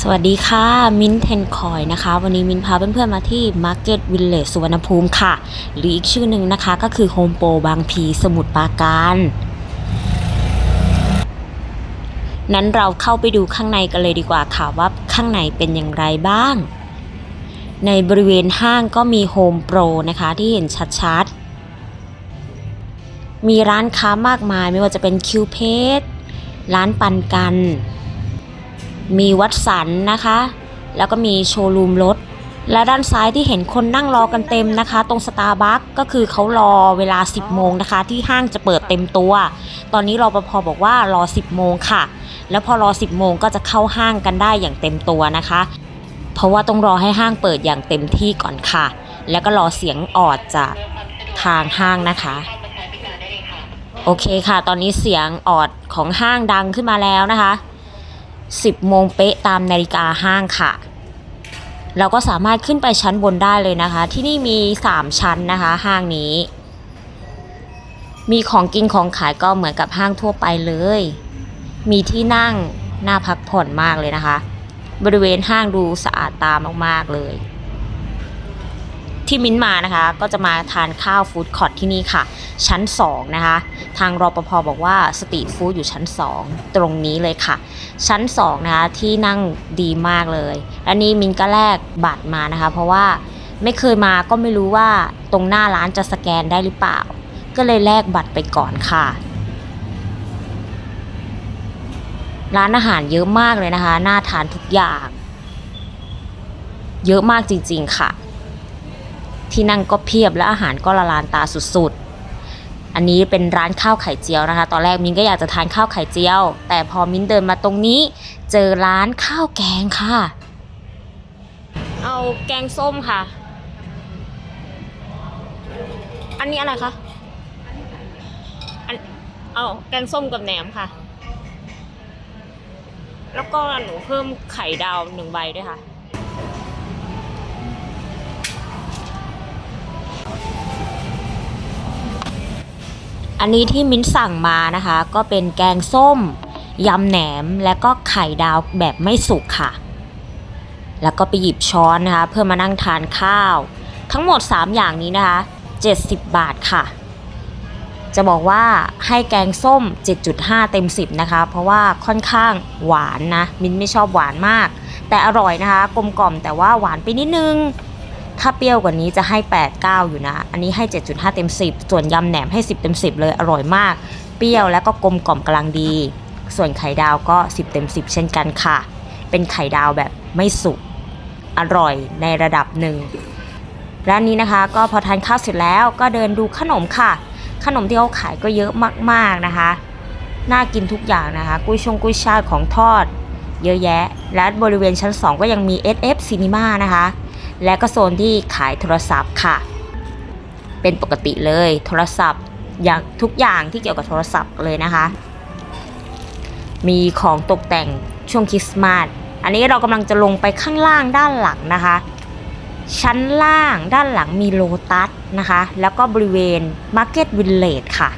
สวัสดีค่ะ มินเทนคอยนะคะ วันนี้มินพาเพื่อนๆมาที่ Market Village สุวรรณภูมิค่ะ หรืออีกชื่อหนึ่งนะคะก็คือ Home Pro บางพีสมุทรปราการ นั้นเราเข้าไปดูข้างในกันเลยดีกว่าค่ะ ว่าข้างในเป็นอย่างไรบ้าง ในบริเวณห้างก็มี Home Pro นะคะที่เห็นชัดๆ มีร้านค้ามากมายไม่ว่าจะเป็นคิวเพจร้านปันกัน มีวัดสันนะคะ แล้วก็มีโชว์รูมรถ และด้านซ้ายที่เห็นคนนั่งรอกันเต็มนะคะ ตรงสตาร์บัคก็คือเขารอเวลา 10 โมงนะคะ ที่ห้างจะเปิดเต็มตัว ตอนนี้รอปภบอกว่ารอ 10 โมงค่ะ แล้วพอรอ 10 โมงก็จะเข้าห้างกันได้อย่างเต็มตัวนะคะ เพราะว่าต้องรอให้ห้างเปิดอย่างเต็มที่ก่อนค่ะ แล้วก็รอเสียงออดจากทางห้างนะคะโอเคค่ะ ตอนนี้เสียงออดของห้างดังขึ้นมาแล้วนะคะ 10 โมงเป๊ะตามนาฬิกาห้างค่ะ เราก็สามารถขึ้นไปชั้นบนได้เลยนะคะ ที่นี่มี 3 ชั้นนะคะ ห้างนี้ มีของกินของขายก็เหมือนกับห้างทั่วไปเลย มีที่นั่งน่าพักผ่อนมากเลยนะคะ บริเวณห้างดูสะอาดตามากๆเลย ที่มิ้นมานะคะ ก็จะมาทานข้าวฟู้ดคอร์ทที่นี่ค่ะ ชั้น 2 นะคะ ทางรปภบอกว่าสตรีทฟู้ดอยู่ชั้น 2 ตรงนี้เลยค่ะ ชั้น 2 นะคะ ที่นั่งดีมากเลยและนี่มิ้นก็แลกบัตรมานะคะ เพราะว่าไม่เคยมาก็ไม่รู้ว่าตรงหน้าร้านจะสแกนได้หรือเปล่า ก็เลยแลกบัตรไปก่อนค่ะ ร้านอาหารเยอะมากเลยนะคะ น่าทานทุกอย่าง เยอะมากจริง ๆ ค่ะ ที่นั่งก็เพียบและอาหารก็ละลานตาสุดๆ อันนี้เป็นร้านข้าวไข่เจียวนะคะ ตอนแรกมิ้นก็อยากจะทานข้าวไข่เจียว แต่พอมิ้นเดินมาตรงนี้ เจอร้านข้าวแกงค่ะ เอาแกงส้มค่ะ อันนี้อะไรคะอันเอาแกงส้มกับแหนมค่ะ แล้วก็หนูเพิ่มไข่ดาวหนึ่งใบด้วยค่ะ อันนี้ที่มิ้นสั่งมานะคะ ก็เป็นแกงส้มยำแหนมและก็ไข่ดาวแบบไม่สุกค่ะ แล้วก็ไปหยิบช้อนนะคะ เพื่อมานั่งทานข้าว ทั้งหมด 3 อย่างนี้นะคะ 70 บาทค่ะ จะบอกว่าให้แกงส้ม 7.5 เต็ม 10 นะคะ เพราะว่าค่อนข้างหวานนะ มิ้นไม่ชอบหวานมาก แต่อร่อยนะคะ กลมกล่อมแต่ว่าหวานไปนิดนึง ถ้าเปรี้ยวกว่านี้จะให้ 8 9 อยู่นะ อันนี้ให้ 7.5 เต็ม 10 ส่วนยำแหนมให้ 10 เต็ม 10 เลยอร่อยมาก เปรี้ยวแล้วก็กลมกล่อมกำลังดี ส่วนไข่ดาวก็ 10 เต็ม 10 เช่นกันค่ะ เป็นไข่ดาวแบบไม่สุกอร่อยในระดับหนึ่งร้านนี้นะคะก็พอทานข้าวเสร็จแล้วก็เดินดูขนมค่ะ ขนมที่เขาขายก็เยอะมากๆนะคะน่ากินทุกอย่างนะคะ กุ้ยชงกุ้ยช่ายของทอด เยอะแยะ และบริเวณชั้น 2 ก็ยังมี SF Cinema นะคะ และก็โซนที่ขายโทรศัพท์ค่ะ เป็นปกติเลยโทรศัพท์อย่างทุกอย่างที่เกี่ยวกับโทรศัพท์เลยนะคะ มีของตกแต่งช่วงคริสต์มาสอันนี้เรากำลังจะลงไปข้างล่างด้านหลังนะคะ ชั้นล่างด้านหลังมีโลตัสนะคะ แล้วก็บริเวณ Market Village ค่ะ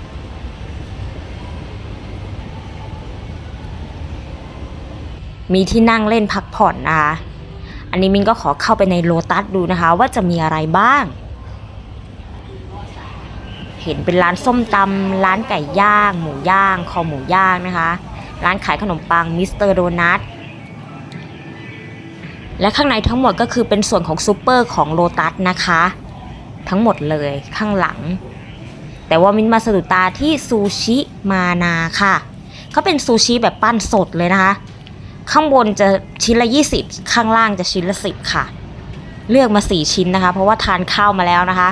มีที่นั่งเล่นพักผ่อนนะคะ อันนี้มินก็ขอเข้าไปในโลตัสดูนะคะว่าจะมีอะไรบ้าง เห็นเป็นร้านส้มตำร้านไก่ย่าง หมูย่าง คอหมูย่างนะคะ ร้านขายขนมปังมิสเตอร์โดนัทและข้างในทั้งหมดก็คือเป็นส่วนของซูเปอร์ของโลตัสนะคะ ทั้งหมดเลยข้างหลัง แต่ว่ามินมาสะดุดตาที่ซูชิมานาค่ะเขาเป็นซูชิแบบปั้นสดเลยนะคะ ข้างบนจะชิ้นละ 20 ข้างล่างจะชิ้นละ 10 ค่ะ เลือกมา 4 ชิ้นนะคะ เพราะว่าทานข้าวมาแล้วนะคะ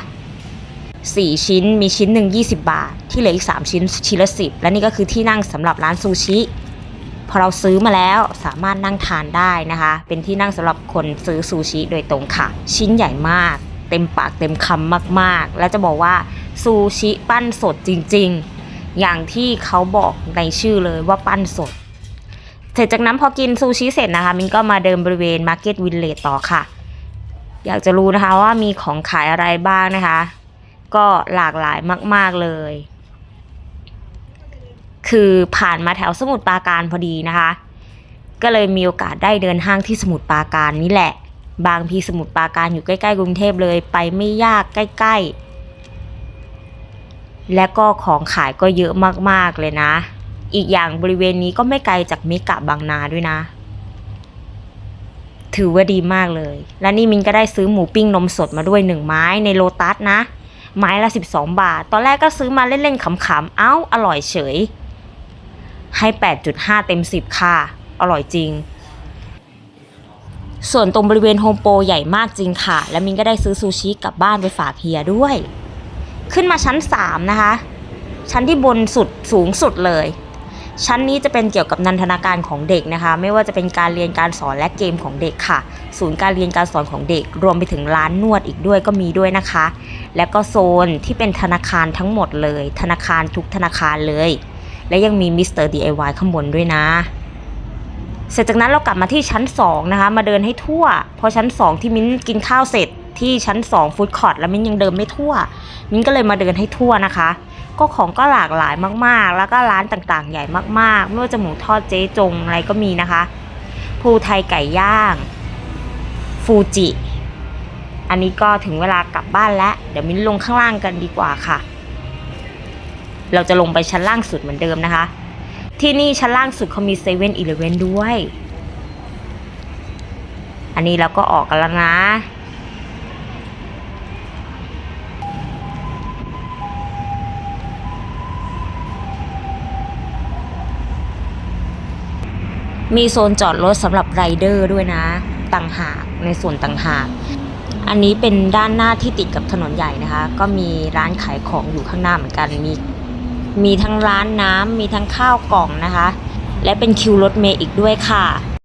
4 ชิ้นมีชิ้นหนึ่ง20 บาท ที่เหลืออีก 3 ชิ้นชิ้นละ 10 และนี่ก็คือที่นั่งสำหรับร้านซูชิ พอเราซื้อมาแล้วสามารถนั่งทานได้นะคะ เป็นที่นั่งสำหรับคนซื้อซูชิโดยตรงค่ะ ชิ้นใหญ่มาก เต็มปากเต็มคำมากๆ แล้วจะบอกว่าซูชิปั้นสดจริงๆ อย่างที่เขาบอกในชื่อเลยว่าปั้นสด เสร็จจากนั้นพอกินซูชิเสร็จนะคะ มินก็มาเดินบริเวณ Market Village ต่อค่ะ อยากจะรู้นะคะว่ามีของขายอะไรบ้างนะคะ ก็หลากหลายมาก ๆเลย คือผ่านมาแถวสมุทรปราการพอดีนะคะ ก็เลยมีโอกาสได้เดินห้างที่สมุทรปราการนี่แหละ บางพีสมุทรปราการอยู่ใกล้ ๆ กรุงเทพเลยไปไม่ยากใกล้ ๆ และก็ของขายก็เยอะมากๆเลยนะ อีกอย่างบริเวณนี้ก็ไม่ไกลจากมิกะบางนาด้วยนะ ถือว่าดีมากเลย และนี่มินก็ได้ซื้อหมูปิ้งนมสดมาด้วยหนึ่งไม้ในโลตัสนะ ไม้ละ 12 บาท ตอนแรกก็ซื้อมาเล่นๆขำๆ เอ้า อร่อยเฉย ให้ 8.5 เต็ม 10 ค่ะ อร่อยจริง ส่วนตรงบริเวณโฮมโปรใหญ่มากจริงค่ะ และมินก็ได้ซื้อซูชิกลับบ้านไปฝากเฮียด้วย ขึ้นมาชั้น 3 นะคะ ชั้นที่บนสุดสูงสุดเลย ชั้นนี้จะเป็นเกี่ยวกับนันทนาการของเด็กนะคะ ไม่ว่าจะเป็นการเรียนการสอนและเกมของเด็กค่ะ ศูนย์การเรียนการสอนของเด็ก รวมไปถึงร้านนวดอีกด้วยก็มีด้วยนะคะ และก็โซนที่เป็นธนาคารทั้งหมดเลย ธนาคารทุกธนาคารเลย และยังมีมิสเตอร์ DIY ข้างบนด้วยนะเสร็จจากนั้นเรากลับมาที่ชั้น 2 นะคะ มาเดินให้ทั่ว พอชั้น 2 ที่มิ้นกินข้าวเสร็จที่ชั้น2ฟู้ดคอร์ทแล้วมิ้นยังเดินไม่ทั่ว มิ้นก็เลยมาเดินให้ทั่วนะคะ ก็ของก็หลากหลายมากๆ แล้วก็ร้านต่างๆ ใหญ่มากๆ ไม่ว่าจะหมูทอดเจ๊จงอะไรก็มีนะคะภูไทยไก่ย่าง ฟูจิ อันนี้ก็ถึงเวลากลับบ้านแล้ว เดี๋ยวมิ้นลงข้างล่างกันดีกว่าค่ะ เราจะลงไปชั้นล่างสุดเหมือนเดิมนะคะ ที่นี่ชั้นล่างสุดเขามีเซเว่นอีเลเวนด้วย อันนี้เราก็ออกกันแล้วนะ มีโซนจอดรถสำหรับไรเดอร์ด้วยนะต่างหากในส่วนต่างหาก อันนี้เป็นด้านหน้าที่ติดกับถนนใหญ่นะคะ ก็มีร้านขายของอยู่ข้างหน้าเหมือนกัน มีมีทั้งร้านน้ำมีทั้งข้าวกล่องนะคะ และเป็นคิวรถเมย์อีกด้วยค่ะ